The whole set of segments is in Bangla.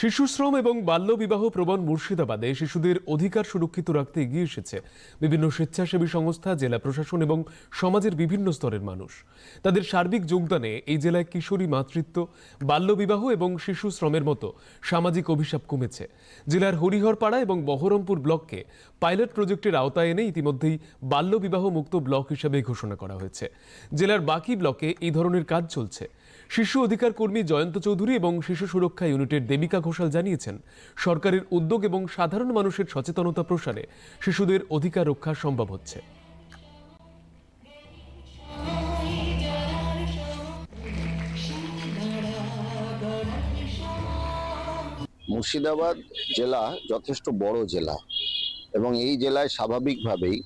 শিশুশ্রম এবং বাল্যবিবাহ প্রবণ মুর্শিদাবাদে শিশুদের অধিকার সুরক্ষিত রাখতে এগিয়ে এসেছে বিভিন্ন স্বেচ্ছাসেবী সংস্থা, জেলা প্রশাসন এবং সমাজের বিভিন্ন স্তরের মানুষ। তাদের সার্বিক যোগদানে এই জেলায় কিশোরী মাতৃত্ব, বাল্যবিবাহ এবং শিশু শ্রমের মতো সামাজিক অভিশাপ কমেছে। জেলার হরিহরপাড়া এবং বহরমপুর ব্লককে পাইলট প্রজেক্টের আওতায় এনে ইতিমধ্যেই বাল্যবিবাহ মুক্ত ব্লক হিসেবে ঘোষণা করা হয়েছে। জেলার বাকি ব্লকে এই ধরনের কাজ চলছে। শিশু অধিকার কর্মী জয়ন্ত চৌধুরী এবং শিশু সুরক্ষা ইউনিটের দেবিকা ঘোষাল জানিয়েছেন, সরকারের উদ্যোগ এবং সাধারণ মানুষের সচেতনতা প্রসারে শিশুদের অধিকার রক্ষা সম্ভব হচ্ছে। মুর্শিদাবাদ জেলা যথেষ্ট বড় জেলা এবং এই জেলায় স্বাভাবিকভাবেই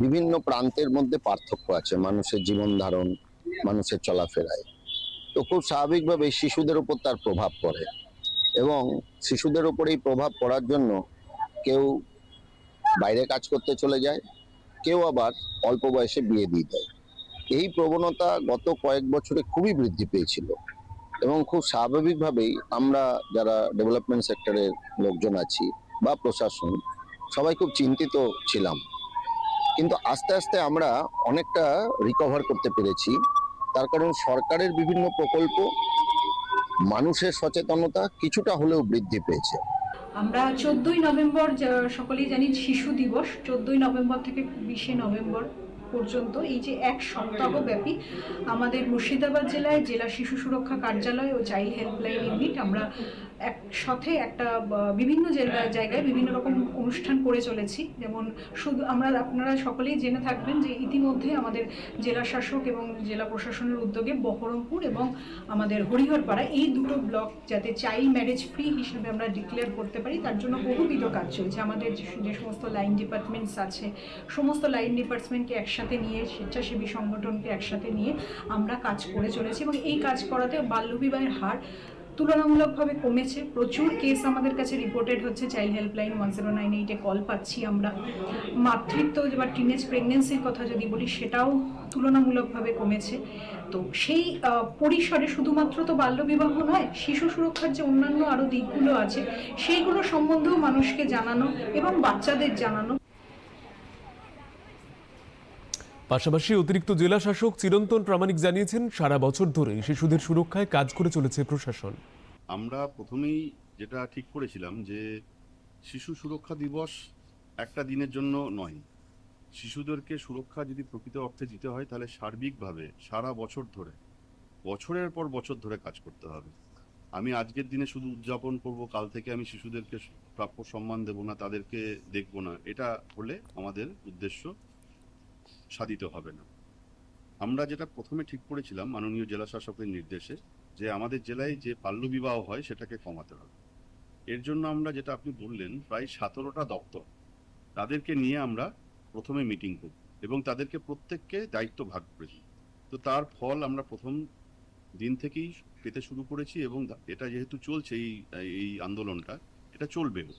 বিভিন্ন প্রান্তের মধ্যে পার্থক্য আছে, মানুষের জীবন ধারণ, মানুষের চলাফেরায়। তো খুব স্বাভাবিকভাবেই শিশুদের উপর তার প্রভাব পড়ে। এবং শিশুদের উপর এই প্রভাব পড়ার জন্য কেউ বাইরে কাজ করতে চলে যায়, কেউ আবার অল্প বয়সে বিয়ে দিয়ে দেয়। এই প্রবণতা গত কয়েক বছরে খুবই বৃদ্ধি পেয়েছিল। এবং খুব স্বাভাবিকভাবেই আমরা যারা ডেভেলপমেন্ট সেক্টরের লোকজন আছি বা প্রশাসন, সবাই খুব চিন্তিত ছিলাম। কিন্তু আস্তে আস্তে আমরা অনেকটা রিকভার করতে পেরেছি। তার কারণ সরকারের বিভিন্ন প্রকল্প মানুষের সচেতনতা কিছুটা হলেও বৃদ্ধি পেয়েছে। আমরা চোদ্দই নভেম্বর সকলেই জানি শিশু দিবস, চোদ্দই নভেম্বর থেকে বিশে নভেম্বর পর্যন্ত এই যে এক সপ্তাহ ব্যাপী আমাদের মুর্শিদাবাদ জেলায় জেলা শিশু সুরক্ষা কার্যালয় ও চাইল্ড হেল্পলাইন ইউনিট আমরা একসাথে একটা বিভিন্ন জেলা জায়গায় বিভিন্ন রকম অনুষ্ঠান করে চলেছি। যেমন শুধু আমরা আপনারা সকলেই জেনে থাকবেন যে ইতিমধ্যে আমাদের জেলা শাসক এবং জেলা প্রশাসনের উদ্যোগে বহরমপুর এবং আমাদের হরিহরপাড়া এই দুটো ব্লক যাতে চাইল্ড ম্যারেজ ফ্রি হিসেবে আমরা ডিক্লেয়ার করতে পারি তার জন্য বহুবিধ কাজ চলছে। আমাদের যে যে সমস্ত লাইন ডিপার্টমেন্টস আছে সমস্ত লাইন ডিপার্টমেন্টকে একসাথে নিয়ে স্বেচ্ছাসেবী সংগঠনকে একসাথে নিয়ে আমরা কাজ করে চলেছি এবং এই কাজ করাতে বাল্যবিবাহের হার তুলনামূলকভাবে কমেছে। প্রচুর কেস আমাদের কাছে রিপোর্টেড হচ্ছে child helpline one zero nine এইটে কল পাচ্ছি আমরা। মাতৃত্ব বা টিনেজ প্রেগনেন্সির কথা যদি বলি, সেটাও তুলনামূলকভাবে কমেছে। তো সেই পরিসরে শুধুমাত্র তো বাল্যবিবাহ নয়, শিশু সুরক্ষার যে অন্যান্য আরও দিকগুলো আছে, সেইগুলো সম্বন্ধেও মানুষকে জানানো এবং বাচ্চাদের জানানো। পাশাপাশি অতিরিক্ত জেলা শাসক চিরন্তন প্রামাণিক জানিয়েছেন, সারা বছর ধরে শিশুদের সুরক্ষায় কাজ করে চলেছে প্রশাসন। আমরা প্রথমেই যেটা ঠিক করেছিলাম যে শিশু সুরক্ষা দিবস একটা দিনের জন্য নয়। শিশুদেরকে সুরক্ষা যদি প্রকৃত অর্থে দিতে হয়, তাহলে সার্বিকভাবে সারা বছর ধরে, বছরের পর বছর ধরে কাজ করতে হবে। আমি আজকের দিনে শুধু উদযাপন করব, কাল থেকে আমি শিশুদেরকে প্রাপ্য সম্মান দেব না, তাদেরকে দেখব না। এটা হলে আমাদের উদ্দেশ্য সাধিত হবে না। আমরা যেটা প্রথমে ঠিক করেছিলাম মাননীয় জেলা শাসকের নির্দেশে, যে আমাদের জেলায় যে বাল্যবিবাহ হয় সেটাকে কমাতে হবে। এর জন্য আমরা যেটা আপনি বললেন, প্রায় সতেরোটা দপ্তর তাদেরকে নিয়ে আমরা প্রথমে মিটিং করব এবং তাদেরকে প্রত্যেককে দায়িত্ব ভাগ করেছি। তো তার ফল আমরা প্রথম দিন থেকেই পেতে শুরু করেছি এবং এটা যেহেতু চলছে এই এই আন্দোলনটা, এটা চলবেও।